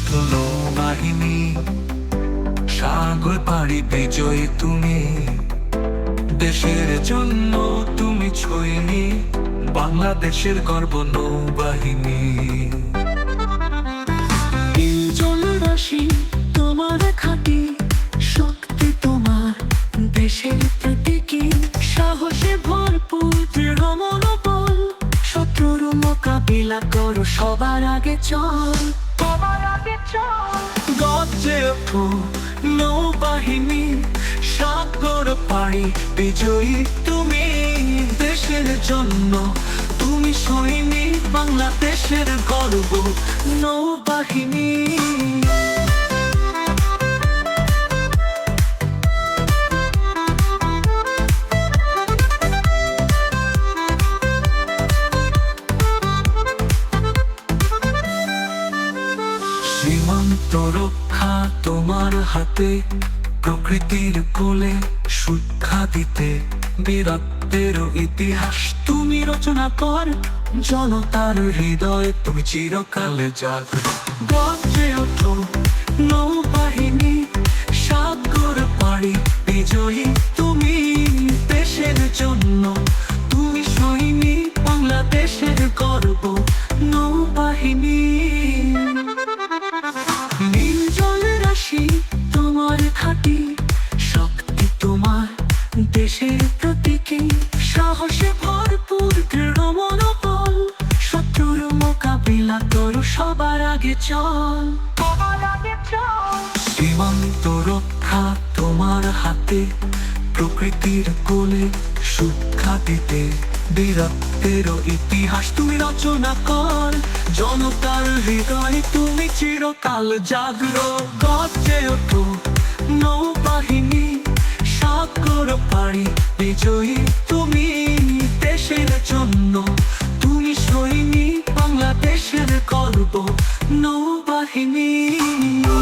ওঠো বাহিনী। সাগর পাড়ি বিজয়ী তুমি। দেশের জন্য তুমি ছইনি বাংলাদেশের গর্ব নৌবাহিনী। জলরাশি তোমার খাটি শক্তি তোমার। দেশের প্রতীকী, সাহসে ভরপুর, দৃঢ় মনোবল। শত্রুর মোকাবিলা করো, সবার আগে চল। আগে চল। নৌবাহিনী সাগর পাড়ি বিজয়ী তুমি দেশের জন্য। তুমি সৈনিক বাংলাদেশের গর্ব নৌবাহিনী। সীমান্ত রক্ষা তোমার হাতে, প্রকৃতির কোলে সুরক্ষা দিতে। বীরত্বের ইতিহাস তুমি রচনা কর, জনতার হৃদয় তুমি চিরকালে জাগ। গর্জে ওঠো নৌবাহিনী নির্জল রাশি তোমার খাটি শক্তি তোমার দেশের প্রতীকী। সাহসে ভরপুর দৃঢ় মনোবল, শত্রুর মোকাবিলা করো সবার আগে চল। সীমান্ত রক্ষা তোমার হাতে, প্রকৃতির কোলে সুরক্ষা দিতে বীরত্বের ইতিহাস তুমি রচনা কর। জনতার হৃদয়ে তুমি চিরকাল জাগ্র গর্জে ওঠো নৌবাহিনী, সাগর পাড়ি বিজয়ী তুমি দেশের জন্য। তুমি সৈনিক, বাংলাদেশের গর্ব, নৌবাহিনী।